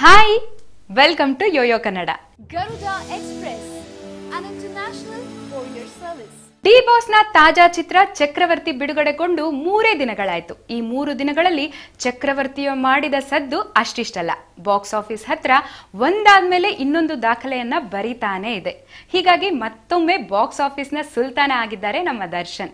Hi welcome to YoYo Kannada Garuda Express, an international courier service. D ಬಾಸ್ನ ತಾಜಾ ಚಿತ್ರ ಚಕ್ರವರ್ತಿ ಬಿಡುಗಡೆಗೊಂಡು ಮೂರೇ ದಿನಗಳಾಯ್ತು. ಈ ಮೂರು ದಿನಗಳಲ್ಲಿ ಚಕ್ರವರ್ತಿಯ ಮಾಡಿದ ಸದ್ದು ಅಷ್ಟಿಷ್ಟಲ್ಲ. ಬಾಕ್ಸ್ ಆಫೀಸ್ ಹತ್ರ ಒಂದಾದ್ಮೇಲೆ ಇನ್ನೊಂದು ದಾಖಲೆಯನ್ನ ಬರಿತಾನೇ ಇದೆ. ಹೀಗಾಗಿ ಮತ್ತೊಮ್ಮೆ ಬಾಕ್ಸ್ ಆಫೀಸ್ನ ಸುಲ್ತಾನ ಆಗಿದ್ದಾರೆ ನಮ್ಮ ದರ್ಶನ್.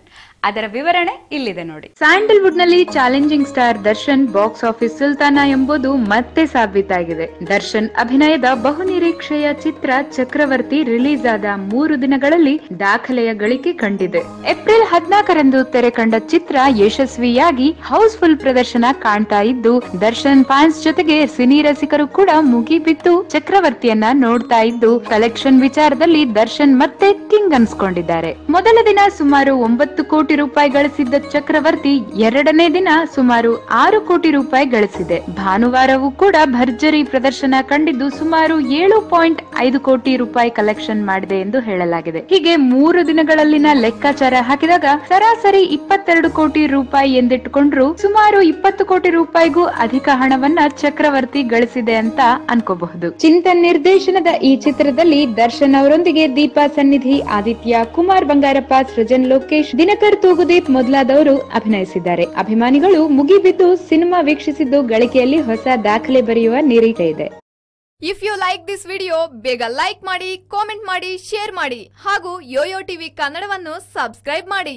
ಅದರ ವಿವರಣೆ ಇಲ್ಲಿದೆ ನೋಡಿ. ಸ್ಯಾಂಡಲ್ವುಡ್ನಲ್ಲಿ challenging star Darshan, box office ಸುಲ್ತಾನ ಎಂಬುದು ಮತ್ತೆ ಸಾಬೀತಾಗಿದೆ. ದರ್ಶನ್ ಅಭಿನಯದ ಬಹುನಿರೀಕ್ಷೆಯ ಚಿತ್ರ ಚಕ್ರವರ್ತಿ ರಿಲೀಸ್ ಆದ ಮೂರು ದಿನಗಳಲ್ಲಿ ದಾಖಲೆಯ ಗಳಿಕೆ ಕಂಡಿದೆ. ಏಪ್ರಿಲ್ ಹದಿನಾಲ್ಕರಂದು ತೆರೆ ಕಂಡ ಚಿತ್ರ ಯಶಸ್ವಿಯಾಗಿ ಹೌಸ್ಫುಲ್ ಪ್ರದರ್ಶನ ಕಾಣ್ತಾ ಇದ್ದು, ದರ್ಶನ್ ಫ್ಯಾನ್ಸ್ ಜೊತೆಗೆ ಸಿನಿ ರಸಿಕರು ಕೂಡ ಮುಗಿಬಿದ್ದು ಚಕ್ರವರ್ತಿಯನ್ನ ನೋಡ್ತಾ ಇದ್ದು, ಕಲೆಕ್ಷನ್ ವಿಚಾರದಲ್ಲಿ ದರ್ಶನ್ ಮತ್ತೆ ಕಿಂಗ್ ಅನ್ಸ್ಕೊಂಡಿದ್ದಾರೆ. ಮೊದಲ ದಿನ ಸುಮಾರು ಒಂಬತ್ತು ಕೋಟಿ ರೂಪಾಯಿ ಗಳಿಸಿದ್ದ ಚಕ್ರವರ್ತಿ ಎರಡನೇ ದಿನ ಸುಮಾರು ಆರು ಕೋಟಿ ರೂಪಾಯಿ ಗಳಿಸಿದೆ. ಭಾನುವಾರವೂ ಕೂಡ ಭರ್ಜರಿ ಪ್ರದರ್ಶನ ಕಂಡಿದ್ದು ಸುಮಾರು ಏಳು ಪಾಯಿಂಟ್ ಐದು ಕೋಟಿ ರೂಪಾಯಿ ಕಲೆಕ್ಷನ್ ಮಾಡಿದೆ ಎಂದು ಹೇಳಲಾಗಿದೆ. ಹೀಗೆ ಮೂರು ದಿನಗಳಲ್ಲಿನ ಲೆಕ್ಕಾಚಾರ ಹಾಕಿದಾಗ ಸರಾಸರಿ ಇಪ್ಪತ್ತೆರಡು ಕೋಟಿ ರೂಪಾಯಿ ಎಂದಿಟ್ಟುಕೊಂಡ್ರು. ಸುಮಾರು ಇಪ್ಪತ್ತು ಕೋಟಿ ರೂಪಾಯಿಗೂ ಅಧಿಕ ಹಣವನ್ನ ಚಕ್ರವರ್ತಿ ಗಳಿಸಿದೆ ಅಂತ ಅನ್ಕೋಬಹುದು. ಚಿಂತನ್ ನಿರ್ದೇಶನದ ಈ ಚಿತ್ರದಲ್ಲಿ ದರ್ಶನ್ ಅವರೊಂದಿಗೆ ದೀಪಾ ಸನ್ನಿಧಿ, ಆದಿತ್ಯ ಕುಮಾರ್ ಬಂಗಾರಪ್ಪ, ಸೃಜನ್ ಲೋಕೇಶ್, ದಿನಕರ್ ತೂಗುದೀಪ್ ಮೊದಲಾದವರು ಅಭಿನಯಿಸಿದ್ದಾರೆ. ಅಭಿಮಾನಿಗಳು ಮುಗಿಬಿದ್ದು ಸಿನಿಮಾ ವೀಕ್ಷಿಸಿದ್ದು ಗಳಿಕೆಯಲ್ಲಿ ಹೊಸ ದಾಖಲೆ ಬರೆಯುವ ನಿರೀಕ್ಷೆ ಇದೆ. if you like this video ಬೇಗ ಲೈಕ್ ಮಾಡಿ ಕಾಮೆಂಟ್ ಮಾಡಿ ಶೇರ್ ಮಾಡಿ ಹಾಗೂ ಯೋಯೋ ಟಿವಿ ಕನ್ನಡವನ್ನು ಸಬ್ಸ್ಕ್ರೈಬ್ ಮಾಡಿ